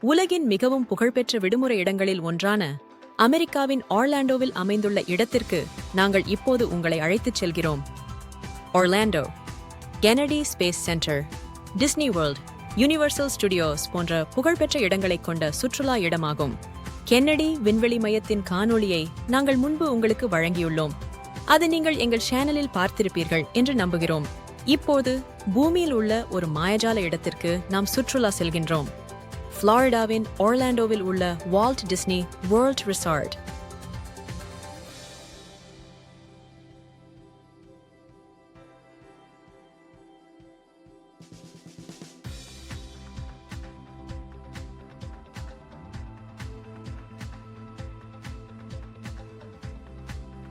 உலகின் மிகவும் புகழ்பெற்ற விடுமுறை இடங்களில் ஒன்றான அமெரிக்காவின் ஆர்லாண்டோவில் அமைந்துள்ள இடத்திற்கு நாங்கள் இப்போது உங்களை அழைத்துச் செல்கிறோம். Orlando Kennedy space center Disney world universal studios போன்ற புகழ்பெற்ற இடங்களைக் கொண்ட சுற்றுலா இடமாகும். கென்னடி விண்வெளி மையத்தின் காணொளியை நாங்கள் முன்பு உங்களுக்கு வழங்கியுள்ளோம். அது நீங்கள் எங்கள் சேனலில் பார்த்திருப்பீர்கள் என்று நம்புகிறோம். இப்போது பூமியில் உள்ள ஒரு மாயஜால இடத்திற்கு நாம் சுற்றுலா செல்கின்றோம். ஃப்ளாரிடாவின் ஒர்லாண்டோவில் உள்ள வால்ட் டிஸ்னி வேர்ல்ட் ரிசார்ட்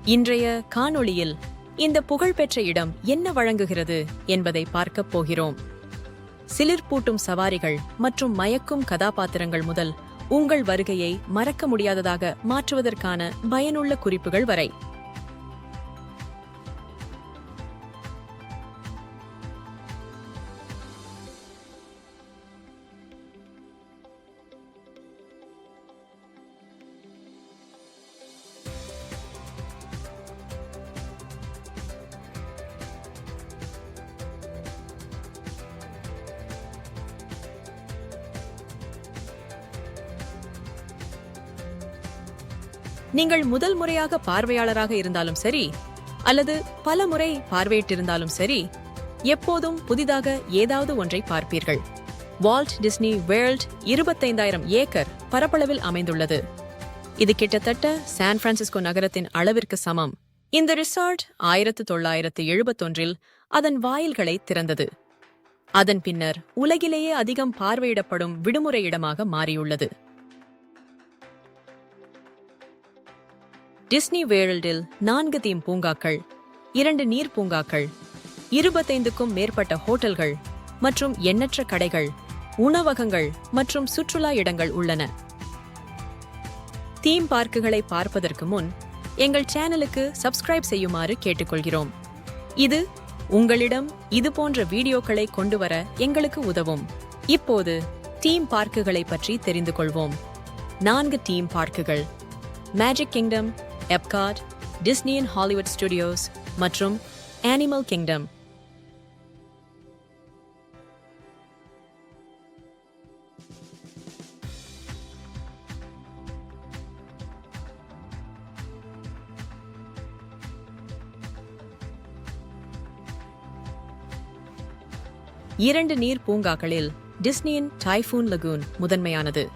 இன்றைய காணொளியில் இந்த புகழ்பெற்ற இடம் என்ன வழங்குகிறது என்பதை பார்க்கப் போகிறோம். சிலிர்ப்பூட்டும் சவாரிகள் மற்றும் மயக்கும் கதாபாத்திரங்கள் முதல் உங்கள் வருகையை மறக்க முடியாததாக மாற்றுவதற்கான பயனுள்ள குறிப்புகள் வரை. நீங்கள் முதல் முறையாக பார்வையாளராக இருந்தாலும் சரி அல்லது பல முறை பார்வையிட்டிருந்தாலும் சரி எப்போதும் புதிதாக ஏதாவது ஒன்றை பார்ப்பீர்கள். வால்ட் டிஸ்னி வேர்ல்ட் இருபத்தைந்தாயிரம் ஏக்கர் பரப்பளவில் அமைந்துள்ளது. இது கிட்டத்தட்ட சான் பிரான்சிஸ்கோ நகரத்தின் அளவிற்கு சமம். இந்த ரிசார்ட் ஆயிரத்து தொள்ளாயிரத்து எழுபத்தொன்றில் அதன் வாயில்களை திறந்தது. அதன் பின்னர் உலகிலேயே அதிகம் பார்வையிடப்படும் விடுமுறை இடமாக மாறியுள்ளது. டிஸ்னி வேர்ல்டில் நான்கு தீம் பூங்காக்கள் இரண்டு நீர் பூங்காக்கள் இருபத்தைந்துக்கும் மேற்பட்ட ஹோட்டல்கள் மற்றும் எண்ணற்ற கடைகள் உணவகங்கள் மற்றும் சுற்றுலா இடங்கள் உள்ளன. தீம் பார்க்குகளை பார்ப்பதற்கு முன் எங்கள் சேனலுக்கு சப்ஸ்கிரைப் செய்யுமாறு கேட்டுக்கொள்கிறோம். இது உங்களிடம் இது போன்ற வீடியோக்களை கொண்டு வர எங்களுக்கு உதவும். இப்போது தீம் பார்க்குகளை பற்றி தெரிந்து கொள்வோம். நான்கு தீம் பார்க்குகள். மேஜிக் கிங்டம் எப்காட் டிஸ்னியின் ஹாலிவுட் ஸ்டுடியோஸ் மற்றும் அனிமல் கிங்டம் இரண்டு நீர் பூங்காக்களில் டிஸ்னியின் டைஃபூன் லகூன் முதன்மையானது.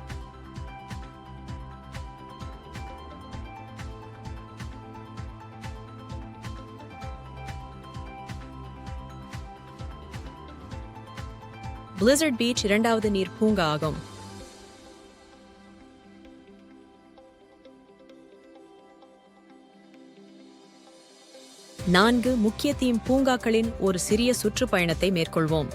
பிளிசர்ட் பீச் இரண்டாவது நீர் பூங்கா ஆகும். நான்கு முக்கிய தீம் பூங்காக்களின் ஒரு சிறிய சுற்றுப்பயணத்தை மேற்கொள்வோம்.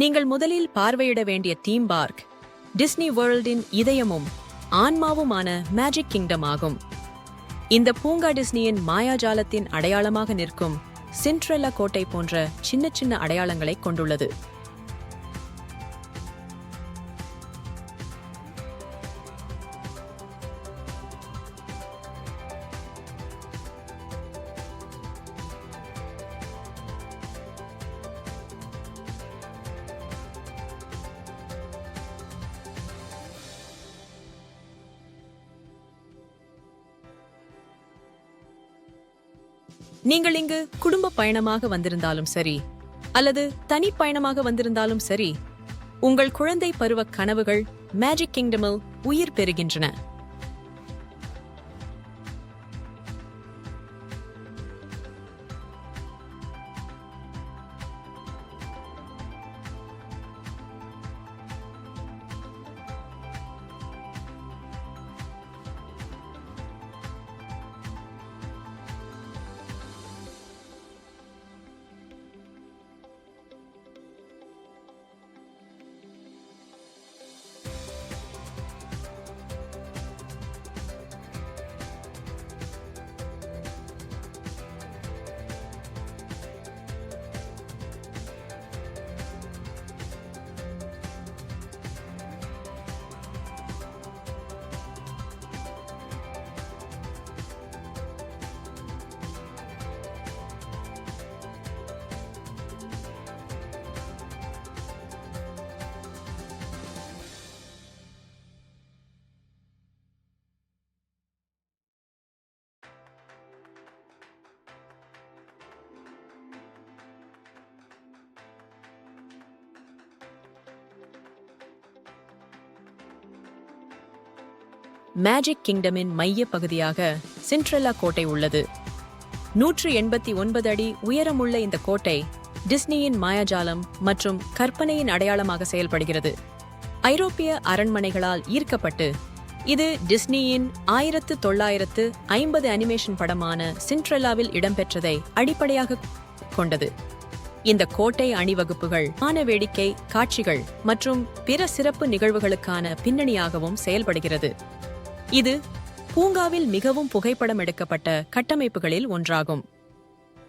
நீங்கள் முதலில் பார்வையிட வேண்டிய தீம் பார்க் டிஸ்னி வேர்ல்டின் இதயமும் ஆன்மாவுமான மேஜிக் கிங்டம் ஆகும். இந்த பூங்கா டிஸ்னியின் மாயாஜாலத்தின் அடையாளமாக நிற்கும் சிண்ட்ரெல்லா கோட்டை போன்ற சின்ன சின்ன அடையாளங்களை கொண்டுள்ளது. நீங்கள் இங்கு குடும்ப பயணமாக வந்திருந்தாலும் சரி அல்லது தனி பயணமாக வந்திருந்தாலும் சரி உங்கள் குழந்தை பருவ கனவுகள் மேஜிக் கிங்டமில் உயிர் பெறுகின்றன. மேஜிக் கிங்டமின் மைய பகுதியாக சிண்ட்ரெல்லா கோட்டை உள்ளது. நூற்று எண்பத்தி ஒன்பது அடி உயரமுள்ள இந்த கோட்டை டிஸ்னியின் மாயாஜாலம் மற்றும் கற்பனையின் அடையாளமாக செயல்படுகிறது. ஐரோப்பிய அரண்மனைகளால் ஈர்க்கப்பட்டு இது டிஸ்னியின் ஆயிரத்து தொள்ளாயிரத்து ஐம்பது அனிமேஷன் படமான சிண்ட்ரெல்லாவில் இடம்பெற்றதை அடிப்படையாக கொண்டது. இந்த கோட்டை அணிவகுப்புகள் வான வேடிக்கை காட்சிகள் மற்றும் பிற சிறப்பு நிகழ்வுகளுக்கான பின்னணியாகவும் செயல்படுகிறது. இது பூங்காவில் மிகவும் புகைப்படம் எடுக்கப்பட்ட கட்டமைப்புகளில் ஒன்றாகும்.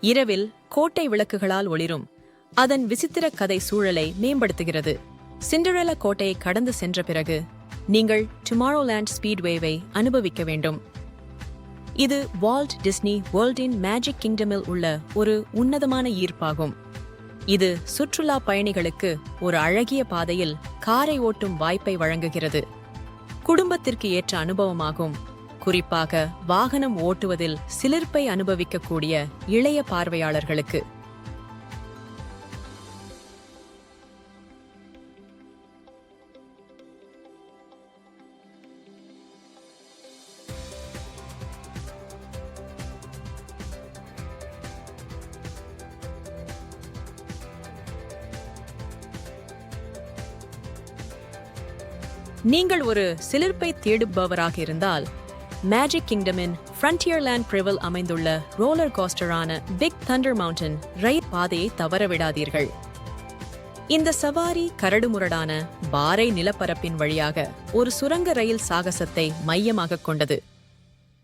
இரவில் கோட்டை விளக்குகளால் ஒளிரும். அதன் விசித்திர கதை சூழலை மேம்படுத்துகிறது. சிண்டரல கோட்டையை கடந்து சென்ற பிறகு நீங்கள் டுமாரோலேண்ட் ஸ்பீட்வேவை அனுபவிக்க வேண்டும். இது வால்ட் டிஸ்னி வேர்ல்டின் மேஜிக் கிங்டமில் உள்ள ஒரு உன்னதமான ஈர்ப்பாகும். இது சுற்றுலா பயணிகளுக்கு ஒரு அழகிய பாதையில் காரை ஓட்டும் வாய்ப்பை வழங்குகிறது. குடும்பத்திற்கு ஏற்ற அனுபவமாகும். குறிப்பாக வாகனம் ஓட்டுவதில் சிலிர்ப்பை அனுபவிக்கக்கூடிய இளைய பார்வையாளர்களுக்கு. நீங்கள் ஒரு சிலிர்ப்பை தேடுபவராக இருந்தால் மேஜிக் கிங்டமின் ஃப்ரண்டியர்லேண்ட் பிரிவில் அமைந்துள்ள ரோலர் கோஸ்டரான பிக் தண்டர் மவுண்டன் ரயில் பாதையை தவறவிடாதீர்கள் இந்த சவாரி கரடுமுரடான பாறை நிலப்பரப்பின் வழியாக ஒரு சுரங்க ரயில் சாகசத்தை மையமாகக் கொண்டது.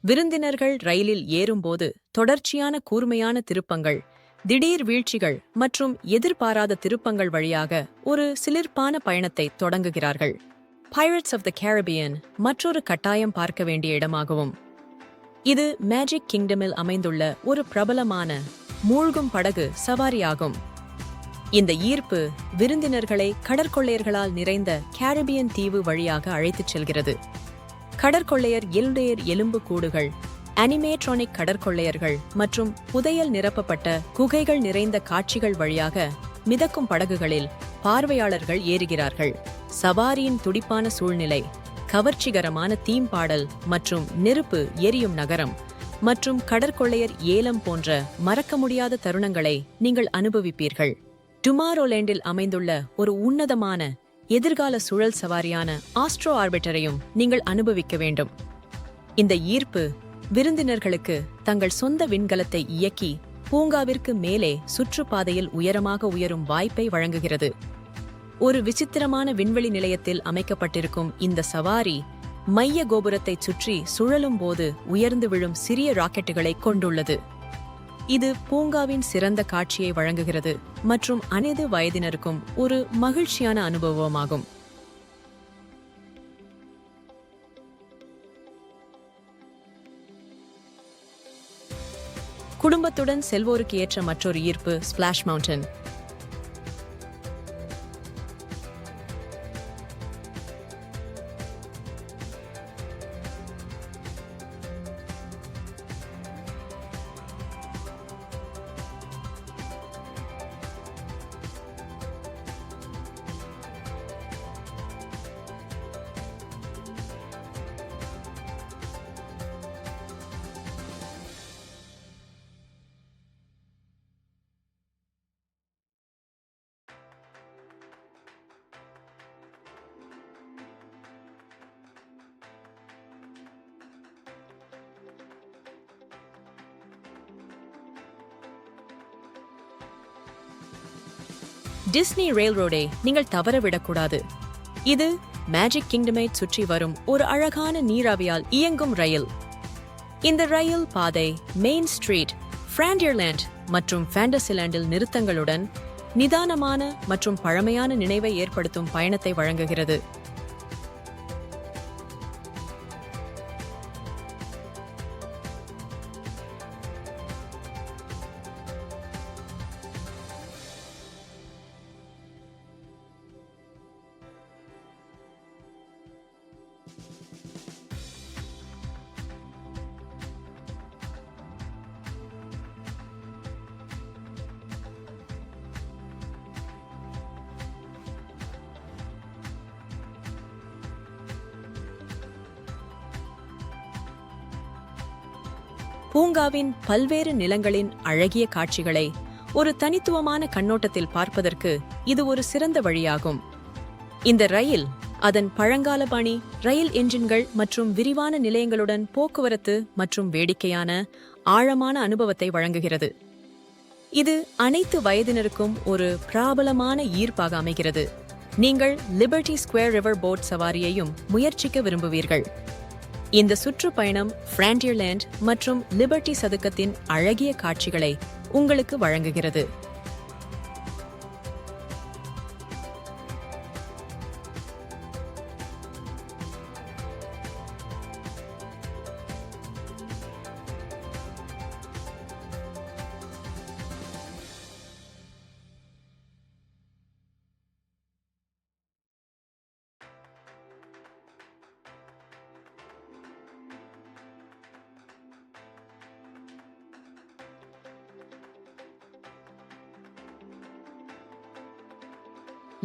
விருந்தினர்கள் ரயிலில் ஏறும்போது தொடர்ச்சியான கூர்மையான திருப்பங்கள் திடீர் வீழ்ச்சிகள் மற்றும் எதிர்பாராத திருப்பங்கள் வழியாக ஒரு சிலிர்ப்பான பயணத்தை தொடங்குகிறார்கள். பைரட்ஸ் ஆஃப் த கேரபியன் மற்றொரு கட்டாயம் பார்க்க வேண்டிய இடமாகவும். இது மேஜிக் கிங்டமில் அமைந்துள்ள ஒரு பிரபலமான மூழ்கும் படகு சவாரியாகும். இந்த ஈர்ப்பு விருந்தினர்களை கடற்கொள்ளையர்களால் நிறைந்த கேரபியன் தீவு வழியாக அழைத்துச் செல்கிறது. கடற்கொள்ளையர் எல்டேர் எலும்பு கூடுகள் அனிமேட்ரானிக் கடற்கொள்ளையர்கள் மற்றும் புதையல் நிரப்பப்பட்ட குகைகள் நிறைந்த காட்சிகள் வழியாக மிதக்கும் படகுகளில் பார்வையாளர்கள் ஏறுகிறார்கள். சவாரியின் துடிப்பான சூழ்நிலை கவர்ச்சிகரமான தீம் பாடல் மற்றும் நெருப்பு எரியும் நகரம் மற்றும் கடற்கொள்ளையர் ஏலம் போன்ற மறக்க முடியாத தருணங்களை நீங்கள் அனுபவிப்பீர்கள். டுமாரோலேண்டில் அமைந்துள்ள ஒரு உன்னதமான எதிர்கால சுழல் சவாரியான ஆஸ்ட்ரோ ஆர்பிட்டரையும் நீங்கள் அனுபவிக்க வேண்டும். இந்த ஈர்ப்பு விருந்தினர்களுக்கு தங்கள் சொந்த விண்கலத்தை இயக்கி பூங்காவிற்கு மேலே சுற்றுப்பாதையில் உயரமாக உயரும் வாய்ப்பை வழங்குகிறது. ஒரு விசித்திரமான விண்வெளி நிலையத்தில் அமைக்கப்பட்டிருக்கும் இந்த சவாரி மைய கோபுரத்தை சுற்றி சுழலும் போது உயர்ந்து விழும் சிறிய ராக்கெட்டுகளை கொண்டுள்ளது. இது பூங்காவின் சிறந்த காட்சியை வழங்குகிறது மற்றும் அனைத்து வயதினருக்கும் ஒரு மகிழ்ச்சியான அனுபவமாகும். குடும்பத்துடன் செல்வோருக்கு ஏற்ற மற்றொரு ஈர்ப்பு ஸ்பிளாஷ் மவுண்டன். டிஸ்னி ரயில்ரோடே நீங்கள் தவறவிடக்கூடாது. இது மேஜிக் கிங்டமை சுற்றி வரும் ஒரு அழகான நீராவியால் இயங்கும் ரயில். இந்த ரயில் பாதை மெயின் ஸ்ட்ரீட் பிராண்டியர்லேண்ட் மற்றும் ஃபேண்டசிலேண்டில் நிறுத்தங்களுடன் நிதானமான மற்றும் பழமையான நினைவை ஏற்படுத்தும் பயணத்தை வழங்குகிறது. பூங்காவின் பல்வேறு நிலங்களின் அழகிய காட்சிகளை ஒரு தனித்துவமான கண்ணோட்டத்தில் பார்ப்பதற்கு இது ஒரு சிறந்த வழியாகும். இந்த ரயில் அதன் பழங்கால பணி ரயில் என்ஜின்கள் மற்றும் விரிவான நிலையங்களுடன் போக்குவரத்து மற்றும் வேடிக்கையான ஆழமான அனுபவத்தை வழங்குகிறது. இது அனைத்து வயதினருக்கும் ஒரு பிராபலமான ஈர்ப்பாக அமைகிறது. நீங்கள் லிபர்டி ஸ்கொயர் ரிவர் போட் சவாரியையும் முயற்சிக்க விரும்புவீர்கள். இந்த சுற்றுப்பயணம் பிராண்டியர்லேண்ட் மற்றும் லிபர்டி சதுக்கத்தின் அழகிய காட்சிகளை உங்களுக்கு வழங்குகிறது.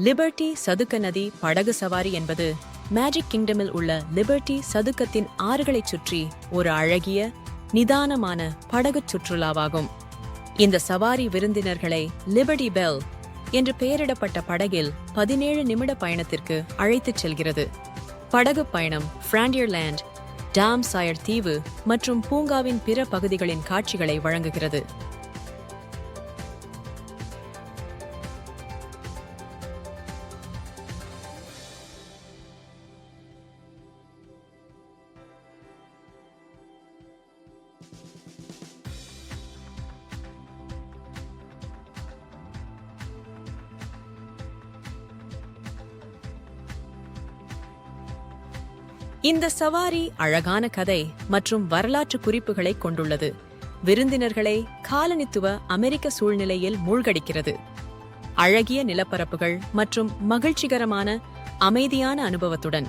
லிபர்டி சதுக்க நதி படகு சவாரி என்பது மேஜிக் கிங்டமில் உள்ள லிபர்டி சதுக்கத்தின் ஆறுகளைச் சுற்றி ஒரு அழகிய நிதானமான படகுச் சுற்றுலாவாகும். இந்த சவாரி விருந்தினர்களை லிபர்டி பெல் என்று பெயரிடப்பட்ட படகில் பதினேழு நிமிட பயணத்திற்கு அழைத்துச் செல்கிறது. படகு பயணம் பிராண்டியர்லேண்ட் டாம் சாயர் தீவு மற்றும் பூங்காவின் பிற பகுதிகளின் காட்சிகளை வழங்குகிறது. இந்த சவாரி அழகான கதை மற்றும் வரலாற்று குறிப்புகளை கொண்டுள்ளது. விருந்தினர்களை காலனித்துவ அமெரிக்க சூழ்நிலையில் மூழ்கடிக்கிறது. அழகிய நிலப்பரப்புகள் மற்றும் மகிழ்ச்சிகரமான அமைதியான அனுபவத்துடன்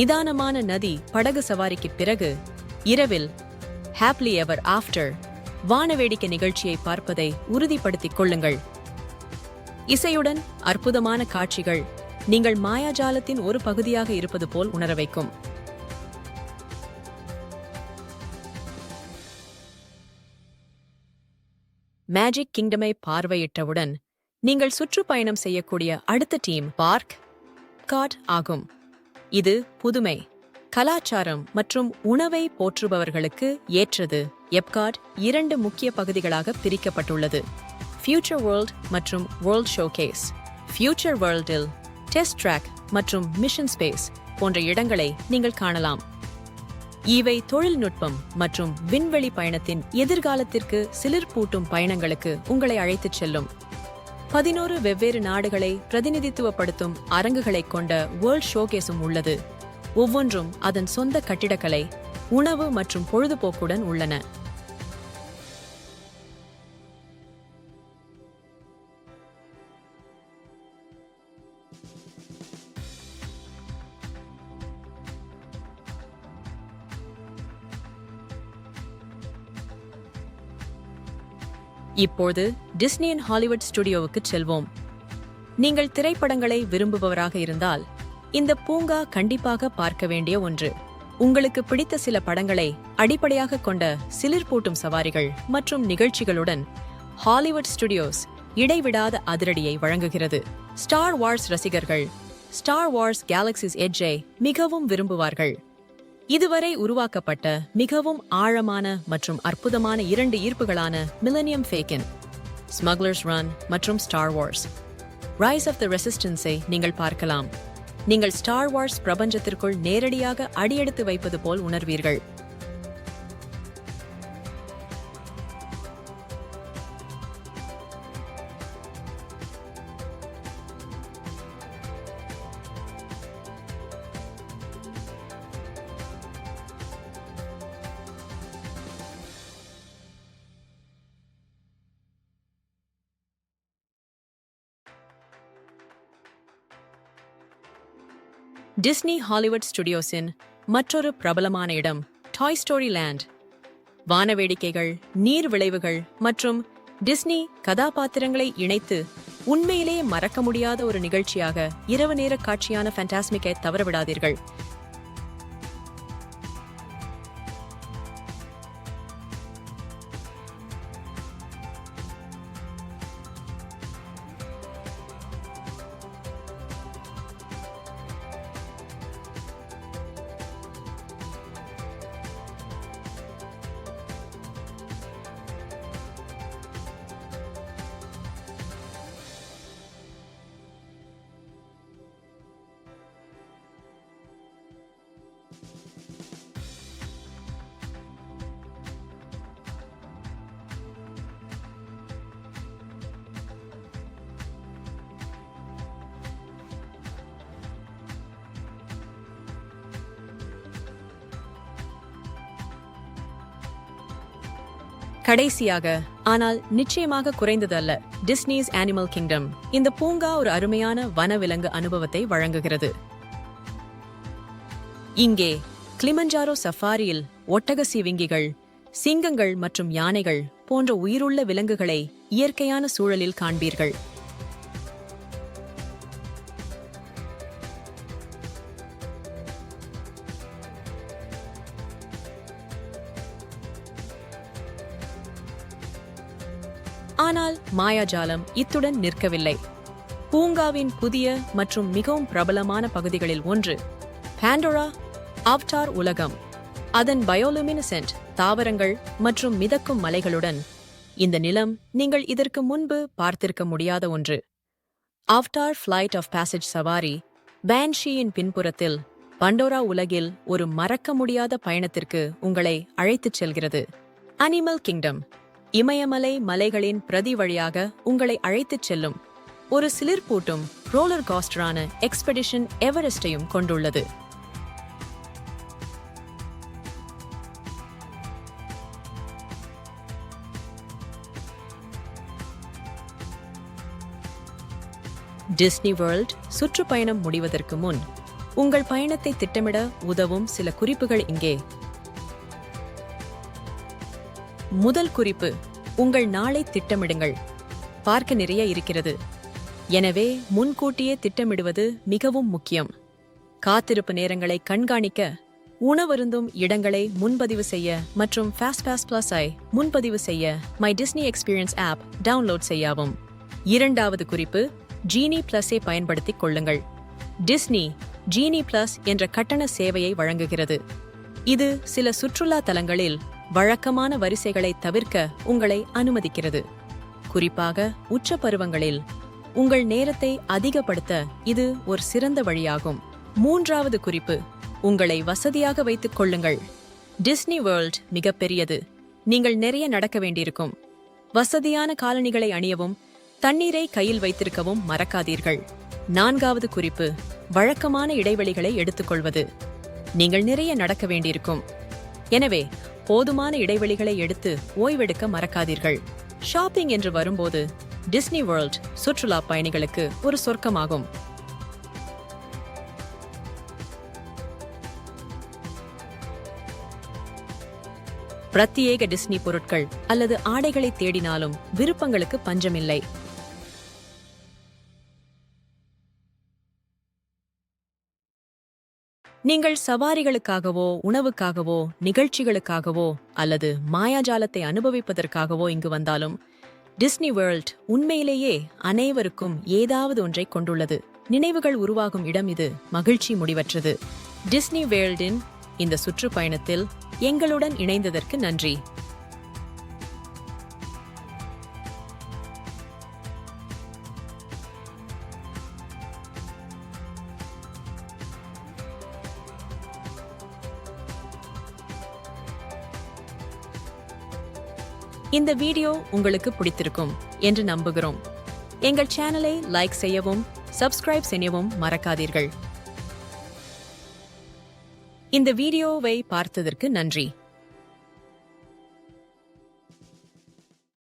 நிதானமான நதி படகு சவாரிக்கு பிறகு இரவில் ஹாப்லி எவர் ஆஃப்டர் வானவேடிக்கை நிகழ்ச்சியை பார்ப்பதை உறுதிப்படுத்திக் கொள்ளுங்கள். இசையுடன் அற்புதமான காட்சிகள் நீங்கள் மாயாஜாலத்தின் ஒரு பகுதியாக இருப்பது போல் உணர வைக்கும். மேஜிக் கிங்டமை பார்வையிட்டவுடன் நீங்கள் சுற்றுப்பயணம் செய்யக்கூடிய அடுத்த டீம் பார்க் காட் ஆகும். இது புதுமை. கலாச்சாரம் மற்றும் உணவை போற்றுபவர்களுக்கு ஏற்றது. எப்காட் இரண்டு முக்கிய பகுதிகளாக பிரிக்கப்பட்டுள்ளது. ஃபியூச்சர் வேர்ல்ட் மற்றும் வேர்ல்ட் ஷோகேஸ் ஃபியூச்சர் வேர்ல்டில் டெஸ்ட் ட்ராக் மற்றும் மிஷன் ஸ்பேஸ் போன்ற இடங்களை நீங்கள் காணலாம். இவை தொழில்நுட்பம் மற்றும் விண்வெளி பயணத்தின் எதிர்காலத்திற்கு சிலிர்ப்பூட்டும் பயணங்களுக்கு உங்களை அழைத்துச் செல்லும். பதினோரு வெவ்வேறு நாடுகளை பிரதிநிதித்துவப்படுத்தும் அரங்குகளை கொண்ட வேர்ல்ட் ஷோகேஸும் உள்ளது. ஒவ்வொன்றும் அதன் சொந்த கட்டிடக்கலை உணவு மற்றும் பொழுதுபோக்குடன் உள்ளன. இப்போது டிஸ்னியின் ஹாலிவுட் ஸ்டுடியோவுக்கு செல்வோம். நீங்கள் திரைப்படங்களை விரும்புபவராக இருந்தால் இந்த பூங்கா கண்டிப்பாக பார்க்க வேண்டிய ஒன்று. உங்களுக்கு பிடித்த சில படங்களை அடிப்படையாக கொண்ட சிலிர்ப்பூட்டும் சவாரிகள் மற்றும் நிகழ்ச்சிகளுடன் ஹாலிவுட் ஸ்டுடியோஸ் இடைவிடாத அதிரடியை வழங்குகிறது. ஸ்டார் வார்ஸ் ரசிகர்கள் ஸ்டார் வார்ஸ் கேலக்சிஸ் எட்ஜை மிகவும் விரும்புவார்கள். இதுவரை உருவாக்கப்பட்ட மிகவும் ஆழமான மற்றும் அற்புதமான இரண்டு ஈர்ப்புகளான மிலனியம் ஃபேக்கின் ஸ்மக்லர்ஸ் ரன் மற்றும் Star Wars rise of the ரெசிஸ்டன்ஸை நீங்கள் பார்க்கலாம். நீங்கள் ஸ்டார் வார்ஸ் பிரபஞ்சத்திற்குள் நேரடியாக அடியெடுத்து வைப்பது போல் உணர்வீர்கள். டிஸ்னி ஹாலிவுட் ஸ்டுடியோஸின் மற்றொரு பிரபலமான இடம் டாய் ஸ்டோரி லேண்ட் வானவேடிக்கைகள் நீர் விளைவுகள் மற்றும் டிஸ்னி கதாபாத்திரங்களை இணைத்து உண்மையிலேயே மறக்க முடியாத ஒரு நிகழ்ச்சியாக இரவு நேர காட்சியான ஃபண்டாஸ்மிக்கை தவறவிடாதீர்கள். கடைசியாக ஆனால் நிச்சயமாக குறைந்தது அல்ல டிஸ்னிஸ் அனிமல் கிங்டம் இந்த பூங்கா ஒரு அருமையான வனவிலங்கு அனுபவத்தை வழங்குகிறது. இங்கே கிளிமஞ்சாரோ சஃபாரியில் ஒட்டக சிவிங்கிகள் சிங்கங்கள் மற்றும் யானைகள் போன்ற உயிருள்ள விலங்குகளை இயற்கையான சூழலில் காண்பீர்கள். ஆனால் மாயாஜாலம் இத்துடன் நிற்கவில்லை. பூங்காவின் புதிய மற்றும் மிகவும் பிரபலமான பகுதிகளில் ஒன்று பேண்டோரா ஆப்டார் உலகம். அதன் பயோலுமினசென்ட் தாவரங்கள் மற்றும் மிதக்கும் மலைகளுடன் இந்த நிலம் நீங்கள் இதற்கு முன்பு பார்த்திருக்க முடியாத ஒன்று. ஆஃப்டார் ஃப்ளைட் ஆஃப் பேசேஜ் சவாரி பேன்ஷியின் பின்புறத்தில் பண்டோரா உலகில் ஒரு மறக்க முடியாத பயணத்திற்கு உங்களை அழைத்துச் செல்கிறது. அனிமல் கிங்டம் இமயமலை மலைகளின் பிரதி வழியாக உங்களை அழைத்துச் செல்லும் ஒரு சிலிர்பூட்டும் ரோலர் காஸ்டரான எக்ஸ்பெடிஷன் எவரெஸ்டையும் கொண்டுள்ளது. டிஸ்னி வேர்ல்ட் சுற்றுப்பயணம் முடிவதற்கு முன் உங்கள் பயணத்தை திட்டமிட உதவும் சில குறிப்புகள் இங்கே. முதல் குறிப்பு உங்கள் நாளை திட்டமிடுங்கள். பார்க்க நிறைய இருக்கிறது. எனவே முன்கூட்டியே திட்டமிடுவது மிகவும் முக்கியம். காத்திருப்பு நேரங்களை கண்காணிக்க உணவருந்தும் இடங்களை முன்பதிவு செய்ய மற்றும் ஃபாஸ்ட் பாஸ் பிளஸ் ஐ முன்பதிவு செய்ய my Disney experience app download செய்யவும். இரண்டாவது குறிப்பு ஜீனி பிளஸை பயன்படுத்திக் கொள்ளுங்கள். டிஸ்னி ஜீனி பிளஸ் என்ற கட்டண சேவையை வழங்குகிறது. இது சில சுற்றுலா தலங்களில் வழக்கமான வரிசைகளை தவிர்க்க உங்களை அனுமதிக்கிறது. குறிப்பாக உச்ச பருவங்களில் உங்கள் நேரத்தை அதிகப்படுத்த இது ஒரு சிறந்த வழியாகும். மூன்றாவது குறிப்பு உங்களை வசதியாக வைத்துக் கொள்ளுங்கள். டிஸ்னி வேர்ல்ட் மிகப்பெரியது நீங்கள் நிறைய நடக்க வேண்டியிருக்கும். வசதியான காலணிகளை அணியவும் தண்ணீரை கையில் வைத்திருக்கவும் மறக்காதீர்கள். நான்காவது குறிப்பு வழக்கமான இடைவெளிகளை எடுத்துக்கொள்வது. நீங்கள் நிறைய நடக்க வேண்டியிருக்கும். எனவே போதுமான இடைவெளிகளை எடுத்து ஓய்வெடுக்க மறக்காதீர்கள். ஷாப்பிங் என்று வரும்போது டிஸ்னி வேர்ல்ட் சுற்றுலா பயணிகளுக்கு ஒரு சொர்க்கமாகும். பிரத்யேக டிஸ்னி பொருட்கள் அல்லது ஆடைகளை தேடினாலும் விருப்பங்களுக்கு பஞ்சமில்லை. நீங்கள் சவாரிகளுக்காகவோ உணவுக்காகவோ நிகழ்ச்சிகளுக்காகவோ அல்லது மாயாஜாலத்தை அனுபவிப்பதற்காகவோ இங்கு வந்தாலும் டிஸ்னி வேர்ல்ட் உண்மையிலேயே அனைவருக்கும் ஏதாவது ஒன்றை கொண்டுள்ளது. நினைவுகள் உருவாகும் இடம் இது. மகிழ்ச்சி முடிவற்றது. டிஸ்னி வேர்ல்டின் இந்த சுற்றுப்பயணத்தில் எங்களுடன் இணைந்ததற்கு நன்றி. இந்த வீடியோ உங்களுக்கு பிடித்திருக்கும் என்று நம்புகிறோம். எங்கள் சேனலை லைக் செய்யவும் சப்ஸ்கிரைப் செய்யவும் மறக்காதீர்கள். இந்த வீடியோவை பார்த்ததற்கு நன்றி.